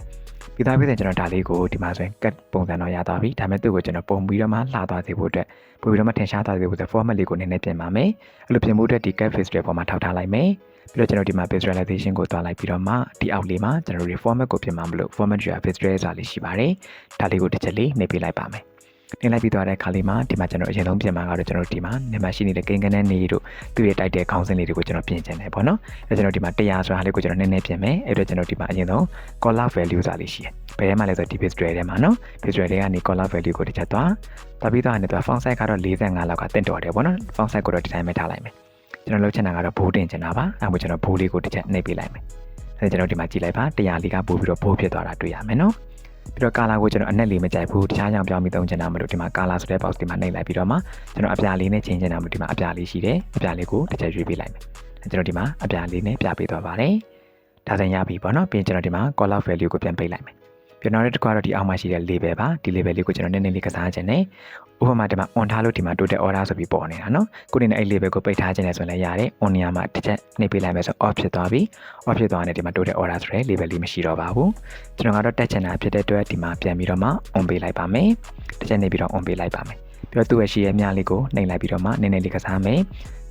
ပြီးသားပြီး then ကျွန်တော်ဒါလေးကိုဒီမှာဆိုရင် cut ပုံစံတော့ရသွားပြီဒါပေမဲ့သူ့ကိုကျွန်တော်ပုံပြီးတော့မှလှသွားစေဖို့အတွက်ပို့ပြီးတော့မှထင်ရှားသွားစေဖို့အတွက် format လေးကိုနည်းနည်းပြင်ပါမယ်အဲ့လိုပြင်ဖို့အတွက်ဒီ cut face တွေပေါ်မှာထောက်ထားလိုက်မယ်ပြီးတော့ကျွန်တော်ဒီမှာ visualization ကိုတွားလိုက်ပြီးတော့မှဒီအောက်လေးမှာကျွန်တော်တို့ format ကိုပြင်မှာမလို့ format ရ visual ဆိုတာလေးရှိပါတယ်ဒါလေးကိုတစ်ချက်လေးနှိပ်ပေးလိုက်ပါမယ် နှိပ်လိုက်ပြီးသွားတဲ့ခါလေးမှာဒီမှာကျွန်တော်အရင်ဆုံးပြင်မှာကတော့ကျွန်တော်ဒီမှာနေမှာရှိနေတဲ့ကိန်းကနန်းနေတို့သူ့ရဲ့တိုက်တဲ့ခေါင်းစဉ်လေးတွေကိုကျွန်တော်ပြင်ချင်တယ်ပေါ့နော်အဲကျွန်တော်ဒီမှာ100ဆိုတာလေးကိုကျွန်တော်နည်းနည်းပြင်မယ်အဲ့တော့ကျွန်တော်ဒီမှာအရင်ဆုံး color value ဆိုတာလေးရှိတယ်ဘယ်ထဲမှာလဲဆိုတော့ဒီ visual ထဲမှာနော် visual ထဲကနေ color value ကိုတစ်ချက်သွားသွားပြီးသွားရင်တော့ font size ကတော့45လောက်ကတင့်တော်တယ်ပေါ့နော် font size ကိုတော့ဒီတိုင်းပဲထားလိုက်မယ်ကျွန်တော်လုပ်ချင်တာကတော့ဘိုးတင်ချင်တာပါအဲဒါကိုကျွန်တော်ဘိုးလေးကိုတစ်ချက်နှိပ်ပေးလိုက်မယ်အဲကျွန်တော်ဒီမှာကြည့်လိုက်ပါ100လေးကပို့ပြီးတော့ဘိုးဖြစ်သွားတာတွေ့ရမယ်နော် ပြီးတော့ color ကိုကျွန်တော်အနက်လေးမကြိုက်ဘူးတခြားကြောင်ပြောင်းပြီးသုံးချင်တာမလို့ဒီမှာ color ဆိုတဲ့ box ဒီမှာနှိပ်လိုက်ပြီးတော့မှကျွန်တော်အပြာလေးနဲ့ချင်းချင်တာမလို့ဒီမှာအပြာလေးရှိတယ်အပြာလေးကိုတစ်ချက်ရွေးပေးလိုက်မယ်ကျွန်တော်ဒီမှာအပြာလေးနဲ့ပြပေးသွားပါတယ်ဒါဆိုရင်ရပြီပေါ့နော်ပြီးရင်ကျွန်တော်ဒီမှာ color value ကိုပြန်ပေးလိုက်မယ် ပြန်တော့တစ်ခါတော့ဒီအောက်မှာရှိတဲ့ label ပါဒီ label လေးကိုကျွန်တော်နည်းနည်းလေးကစားခြင်းနဲ့ဥပမာဒီမှာ on ထားလို့ဒီမှာ total order ဆိုပြီးပေါ်နေတာเนาะကိုနေနဲ့အဲ့ label ကိုပိတ်ထားခြင်းနဲ့ဆိုရင်လည်းရတယ် on နေရာမှာတစ်ချက်နှိပ်ပေးလိုက်မယ်ဆို off ဖြစ်သွားပြီ off ဖြစ်သွားတဲ့ဒီမှာ total order ဆိုတဲ့ label လေးမရှိတော့ပါဘူးကျွန်တော်ကတော့တက်ချင်တာဖြစ်တဲ့အတွက်ဒီမှာပြန်ပြီးတော့မှ on ပေးလိုက်ပါမယ်တစ်ချက်နှိပ်ပြီးတော့ on ပေးလိုက်ပါမယ်ပြီးတော့သူ့ရဲ့ရှိရဲ့မြလေးကိုနှိပ်လိုက်ပြီးတော့မှနည်းနည်းလေးကစားမယ်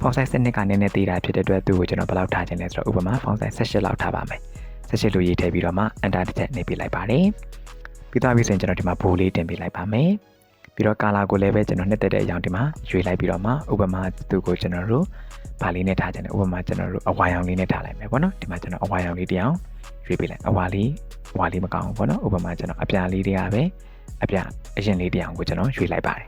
font size စနစ်ကနည်းနည်းသေးတာဖြစ်တဲ့အတွက်သူ့ကိုကျွန်တော်ဘယ်လောက်ထားခြင်းလဲဆိုတော့ဥပမာ font size 18လောက်ထားပါမယ် 18လို့ရေးထည့်ပြီးတော့မှ enter တစ်ချက်နှိပ်ပေးလိုက်ပါတယ်ပြီးသွားပြီဆိုရင်ကျွန်တော်ဒီမှာဘိုးလေးတင်ပေးလိုက်ပါမယ်ပြီးတော့ color ကိုလည်းပဲကျွန်တော်နှစ်သက်တဲ့အကြောင်းဒီမှာရွေလိုက်ပြီးတော့မှဥပမာသူ့ကိုကျွန်တော်တို့ဗာလေးနဲ့ထားခြင်းတယ်ဥပမာကျွန်တော်တို့အဝါရောင်လေးနဲ့ထားလိုက်မယ်ပေါ့နော်ဒီမှာကျွန်တော်အဝါရောင်လေးတအောင်ရွေပေးလိုက်အဝါလေးအဝါလေးမကောင်းဘူးပေါ့နော်ဥပမာကျွန်တော်အပြာလေးတွေကပဲအပြာအရင်လေးတအောင်ကိုကျွန်တော်ရွေလိုက်ပါတယ်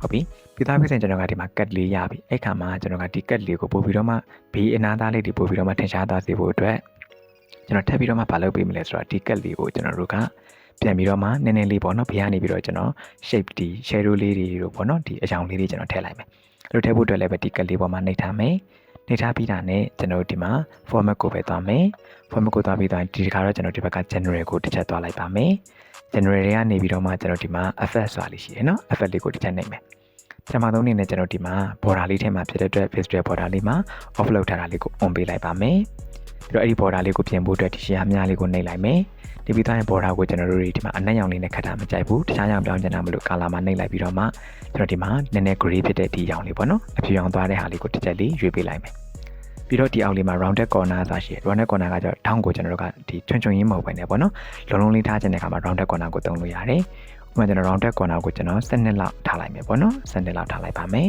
ဟုတ်ပြီပြီးသားပြီဆိုရင်ကျွန်တော်ကဒီမှာ cut လေးရပြီအဲ့ခါမှာကျွန်တော်ကဒီ cut လေးကိုပို့ပြီးတော့မှဘေးအနာသားလေးတွေပို့ပြီးတော့မှထင်ရှားသွားစေဖို့အတွက် ကျွန်တော်ထပ်ပြီးတော့မှမလုပ်ပေးမလဲဆိုတော့ဒီ cut လေးကိုကျွန်တော်တို့ကပြန်ပြီးတော့မှနည်းနည်းလေးပေါ့နော်ဘေးကနေပြီးတော့ကျွန်တော် shape ဒီ shadow လေးတွေတို့ပေါ့နော်ဒီအကြောင်လေးတွေကျွန်တော်ထည့်လိုက်မယ်အဲ့လိုထည့်ဖို့အတွက်လည်းပဲဒီ cut လေးပေါ်မှာနှိပ်ထားမယ်နှိပ်ထားပြီးတာနဲ့ကျွန်တော်တို့ဒီမှာ format ကိုပဲသွားမယ် format ကိုသွားပြီးတော့ဒီတစ်ခါတော့ကျွန်တော်ဒီဘက်က general ကိုတစ်ချက်သွားလိုက်ပါမယ် general တွေကနေပြီးတော့မှကျွန်တော်ဒီမှာ effect ဆိုတာလေးရှိတယ်နော် effect လေးကိုတစ်ချက်နှိပ်မယ်ပထမဆုံးအနေနဲ့ကျွန်တော်ဒီမှာ border လေးထဲမှာဖြစ်တဲ့အတွက် visual border လေးမှာ off လုပ်ထားတာလေးကို on ပေးလိုက်ပါမယ် ပြီးတော့အဲ့ဒီ border လေးကိုပြင်ဖို့အတွက်ဒီရှေ့အများလေးကိုနှိပ်လိုက်မယ်ဒီပြီးသားရင် border ကိုကျွန်တော်တို့ဒီမှာအနက်ရောင်လေးနဲ့ခတ်တာမကြိုက်ဘူးတခြားရောင်ပြောင်းချင်တာမလို့ color မှာနှိပ်လိုက်ပြီးတော့မှကျွန်တော်ဒီမှာနည်းနည်း gray ဖြစ်တဲ့ဒီရောင်လေးပေါ့နော်အဖြူရောင်သွားတဲ့ဟာလေးကိုတစ်ချက်လေးရွေးပေးလိုက်မယ်ပြီးတော့ဒီအောက်လေးမှာ rounded corner ဆိုတာရှိတယ် rounded corner ကကျတော့ down ကိုကျွန်တော်တို့ကဒီချွန်ချွန်ရင်းမဟုတ်ဘဲねပေါ့နော်လုံးလုံးလေးထားခြင်းတဲ့အခါမှာ rounded corner ကိုသုံးလို့ရတယ်ဥပမာကျွန်တော် rounded corner ကိုကျွန်တော်7နှစ်လောက်ထားလိုက်မယ်ပေါ့နော်7နှစ်လောက်ထားလိုက်ပါမယ်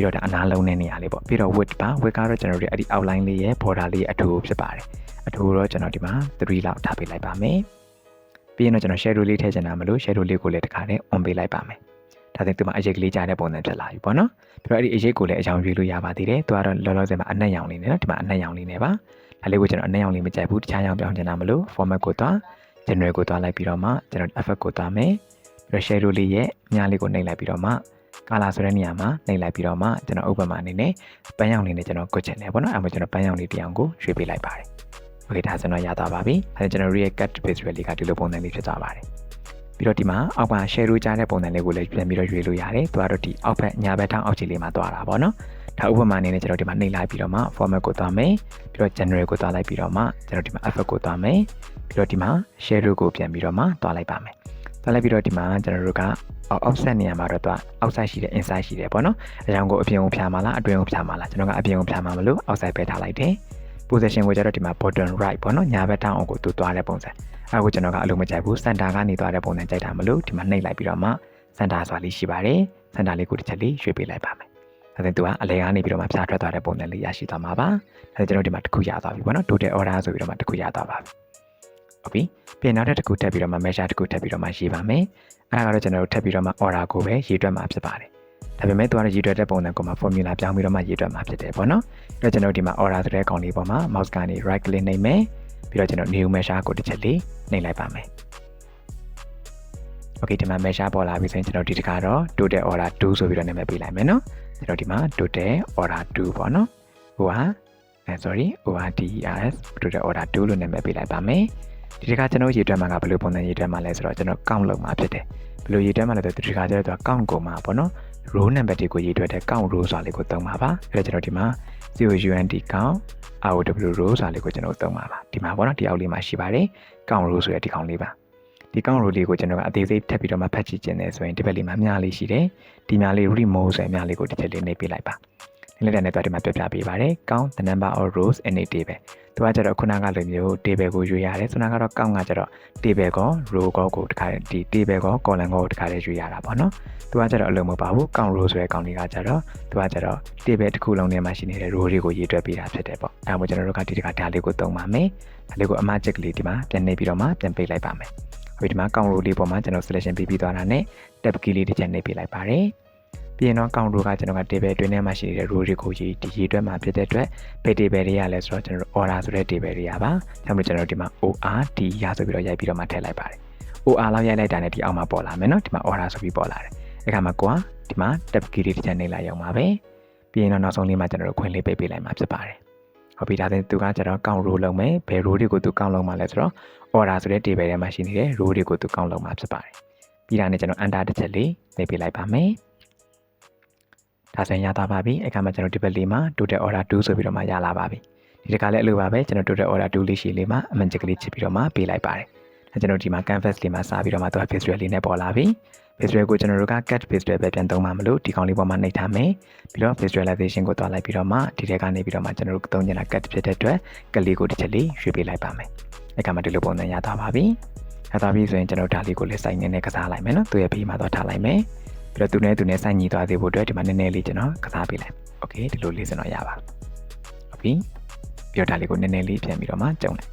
ပြီးတော့ဒါအနားလုံးတဲ့နေရာလေးပေါ့ပြီးတော့ width ပါ width ကတော့ကျွန်တော်တို့အဲ့ဒီ outline လေးရဲ့ border လေးအထူဖြစ်ပါတယ်အထူတော့ကျွန်တော်ဒီမှာ3လောက်ထားပေးလိုက်ပါမယ်ပြီးရင်တော့ကျွန်တော် shadow လေးထည့်ချင်တာမလို့ shadow လေးကိုလည်းတစ်ခါတည်း on ပေးလိုက်ပါမယ်ဒါဆိုဒီမှာအရေးကလေးကြားတဲ့ပုံစံဖြစ်လာပြီပေါ့နော်ပြီးတော့အဲ့ဒီအရေးကိုလည်းအကြောင်းရွေးလို့ရပါသေးတယ်သူကတော့လောလောဆယ်မှာအနက်ရောင်လေးနဲ့နော်ဒီမှာအနက်ရောင်လေးနဲ့ပါဒါလေးကိုကျွန်တော်အနက်ရောင်လေးမကြိုက်ဘူးတခြားရောင်ပြောင်းချင်တာမလို့ format ကိုသွား general ကိုသွားလိုက်ပြီးတော့မှကျွန်တော် effect ကိုသွားမယ်ပြီးတော့ shadow လေးရဲ့အများလေးကိုနှိပ်လိုက်ပြီးတော့မှ color ဆိုတဲ့နေရာမှာနှိပ်လိုက်ပြီးတော့မှကျွန်တော်ဥပမာအနေနဲ့ပန်းရောင်လေးနဲ့ကျွန်တော်ကွတ်ချင်တယ်ပေါ့နော်အဲမှာကျွန်တော်ပန်းရောင်လေးတစ်အောင်ကိုရွှေ့ပေးလိုက်ပါတယ် okay ဒါဆိုတော့ရသွားပါပြီအဲကျွန်တော်ရဲ့ cut visual လေးကဒီလိုပုံစံလေးဖြစ်သွားပါတယ်ပြီးတော့ဒီမှာအောက်က shadow ကြားတဲ့ပုံစံလေးကိုလည်းပြန်ပြီးတော့ရွေးလို့ရတယ်သူကတော့ဒီအောက်ဘက်ညာဘက်ထောင်အောက်ခြေလေးမှာသွားတာပေါ့နော်ဒါဥပမာအနေနဲ့ကျွန်တော်ဒီမှာနှိပ်လိုက်ပြီးတော့မှ format ကိုသွားမယ်ပြီးတော့ general ကိုသွားလိုက်ပြီးတော့မှကျွန်တော်ဒီမှာ effect ကိုသွားမယ်ပြီးတော့ဒီမှာ shadow ကိုပြန်ပြီးတော့မှသွားလိုက်ပါမယ်သွားလိုက်ပြီးတော့ဒီမှာကျွန်တော်တို့က offset နေရာမှာတော့သူက outside ရှိတယ် inside ရှိတယ်ပေါ့နော်အကြောင်းကိုအပြင်ကိုဖြာမှာလားအတွင်းကိုဖြာမှာလားကျွန်တော်ကအပြင်ကိုဖြာမှာမလို့ outside ပဲထားလိုက်တယ် position ကိုကျတော့ဒီမှာ bottom right ပေါ့နော်ညာဘက်ထောင်အောင်ကိုသူသွားတဲ့ပုံစံအဲဒါကိုကျွန်တော်ကအလုံးမကြိုက်ဘူး center ကနေသွားတဲ့ပုံစံကြိုက်တာမလို့ဒီမှာနှိပ်လိုက်ပြီးတော့မှ center ဆိုတာလေးရှိပါတယ် center လေးကိုတစ်ချက်လေးရွှေ့ပေးလိုက်ပါမယ်ဒါဆိုသူကအလဲကနေပြီးတော့မှဖြာထွက်သွားတဲ့ပုံစံလေးရရှိသွားမှာပါဒါကျွန်တော်ဒီမှာတစ်ခုရသွားပြီပေါ့နော် total order ဆိုပြီးတော့မှတစ်ခုရသွားပါပြီဟုတ်ပြီပြန်နောက်တစ်ခုထပ်ပြီးတော့မှ measure တစ်ခုထပ်ပြီးတော့မှရေးပါမယ် အဲ့ဒါကတော့ကျွန်တော်တို့ထပ်ပြီးတော့မှ order ကိုပဲရေးတွက်မှာဖြစ်ပါတယ်ဒါပေမဲ့သူကရေးတွက်တဲ့ပုံစံကိုမှ formula ပြောင်းပြီးတော့မှရေးတွက်မှာဖြစ်တယ်ပေါ့နော်။အဲ့တော့ကျွန်တော်ဒီမှာ order ဆိုတဲ့ကောင်လေးပေါ်မှာ mouse ကနေ right click နှိပ်မယ်။ပြီးတော့ကျွန်တော် new measure ကိုတစ်ချက်လေးနှိပ်လိုက်ပါမယ်။ Okay ဒီမှာ measure ပေါ်လာပြီဆိုရင်ကျွန်တော်ဒီတစ်ခါတော့ total order 2ဆိုပြီးတော့နာမည်ပေးလိုက်မယ်နော်။ကျွန်တော်ဒီမှာ total order 2ပေါ့နော်။ဟိုဟာအဲ sorry ORDERS total order 2လို့နာမည်ပေးလိုက်ပါမယ်။ ဒီတစ်ခါကျွန်တော်ရေးတွက်မှာကဘယ်လိုပုံစံရေးတွက်မှာလဲဆိုတော့ကျွန်တော် count လုပ်မှာဖြစ်တယ်။ဘယ်လိုရေးတွက်မှာလဲဆိုတော့ဒီတစ်ခါကျတော့ count ကိုမှာပေါ့နော်။ row number တွေကိုရေးတွက်တဲ့ count row ဆိုတာလေးကိုသုံးပါပါ။အဲ့တော့ကျွန်တော်ဒီမှာ 0UND count ROW row ဆိုတာလေးကိုကျွန်တော်သုံးပါပါ။ဒီမှာပေါ့နော်ဒီအောက်လေးမှာရှိပါတယ်။ count row ဆိုတဲ့ဒီကောင်လေးပါ။ဒီ count row လေးကိုကျွန်တော်ကအသေးစိတ်ထပ်ပြီးတော့မှဖတ်ကြည့်ခြင်းနဲ့ဆိုရင်ဒီဘက်လေးမှာမြားလေးရှိတယ်။ဒီမြားလေး remove ဆိုရင်မြားလေးကိုတစ်ချက်လေးနှိပ်ပေးလိုက်ပါ။နှိပ်လိုက်တဲ့နဲ့တော့ဒီမှာပြပြပေးပါတယ်။ count the number of rows in a table ။ သူကကျတော့ခုနကလိုမျိုး table ကိုရွေးရတယ်။ဆိုတော့ကတော့ count ကကျတော့ table ကော row ကောကိုတစ်ခါဒီ table ကော column ကောကိုတစ်ခါလေးရွေးရတာပေါ့နော်။သူကကျတော့အလုံးမပါဘူး count row ဆိုတဲ့ကောင်လေးကကျတော့သူကကျတော့ table တစ်ခုလုံးထဲမှာရှိနေတဲ့ row တွေကိုရေးတွက်ပေးတာဖြစ်တယ်ပေါ့။အဲဒါမို့ကျွန်တော်တို့ကဒီတစ်ခါဒါလေးကိုသုံးပါမယ်။ဒါလေးကိုအမချက်ကလေးဒီမှာပြန်နှိပ်ပြီးတော့မှပြန်ပိတ်လိုက်ပါမယ်။ဟိုဒီမှာ count row လေးပေါ်မှာကျွန်တော် selection ပေးပြီးသွားတာနဲ့ tab key လေးတစ်ချက်နှိပ်ပေးလိုက်ပါတယ်။ ပြီးရင်တော့ count row ကကျွန်တော်က table အတွင်းထဲမှာရှိနေတဲ့ row တွေကိုရေးဒီရေးတွက်မှာဖြစ်တဲ့အတွက်ဘယ် table တွေရလဲဆိုတော့ကျွန်တော်တို့ order ဆိုတဲ့ table တွေရပါ။ဒါမှမဟုတ်ကျွန်တော်တို့ဒီမှာ ORD ရဆိုပြီးတော့ရိုက်ပြီးတော့မှထည့်လိုက်ပါတယ်။ OR လောက်ရိုက်လိုက်တာနဲ့ဒီအောက်မှာပေါ်လာမယ်နော်ဒီမှာ order ဆိုပြီးပေါ်လာတယ်။အဲ့ခါမှာကိုကဒီမှာ tab key လေးတစ်ချက်နှိပ်လိုက်ရုံပါပဲ။ပြီးရင်တော့နောက်ဆုံးလေးမှာကျွန်တော်တို့ခွင့်လေးပိတ်ပေးလိုက်မှာဖြစ်ပါတယ်။ဟုတ်ပြီဒါဆိုသူကကျွန်တော် count row လုပ်မယ်ဘယ် row တွေကိုသူ count လုပ်မှာလဲဆိုတော့ order ဆိုတဲ့ table ထဲမှာရှိနေတဲ့ row တွေကိုသူ count လုပ်မှာဖြစ်ပါတယ်။ပြီးတာနဲ့ကျွန်တော် enter တစ်ချက်လေးနှိပ်ပေးလိုက်ပါမယ်။ ဒါဆိုရင်ရသွားပါပြီအဲ့ခါမှာကျွန်တော်ဒီဘက်လေးမှာ total order 2ဆိုပြီးတော့မှရလာပါပြီဒီတစ်ခါလည်းအလိုပါပဲကျွန်တော် total order 2လေးရှိလေးမှာအမှန်ချက်ကလေးချစ်ပြီးတော့မှပေးလိုက်ပါတယ်အဲကျွန်တော်ဒီမှာ canvas လေးမှာစပြီးတော့မှသူက visual လေးနဲ့ပေါ်လာပြီ visual ကိုကျွန်တော်တို့က cut visual ပဲပြန်သုံးမှာမလို့ဒီကောင်လေးပေါ်မှာနှိပ်ထားမယ်ပြီးတော့ visualization ကိုတွားလိုက်ပြီးတော့မှဒီထဲကနေပြီးတော့မှကျွန်တော်တို့သုံးချင်တာ cut ဖြစ်တဲ့အတွက်ကလေးကိုတစ်ချက်လေးရွှေ့ပေးလိုက်ပါမယ်အဲ့ကမှဒီလိုပုံစံရသွားပါပြီရသွားပြီဆိုရင်ကျွန်တော်ဒါလေးကိုလည်းစိုက်နေနဲ့ကစားလိုက်မယ်နော်သူရဲ့ဘေးမှာတော့ထားလိုက်မယ် ပြီးတော့သူနဲ့သူနဲ့စိုက်ညီသွားသေးဖို့အတွက်ဒီမှာနည်းနည်းလေးကျွန်တော်ကစားပေးလိုက်โอเคဒီလိုလေးကျွန်တော်ရပါဟုတ်ပြီပြီးတော့ဒါလေးကိုနည်းနည်းလေးပြန်ပြီးတော့မှကျုံလိုက်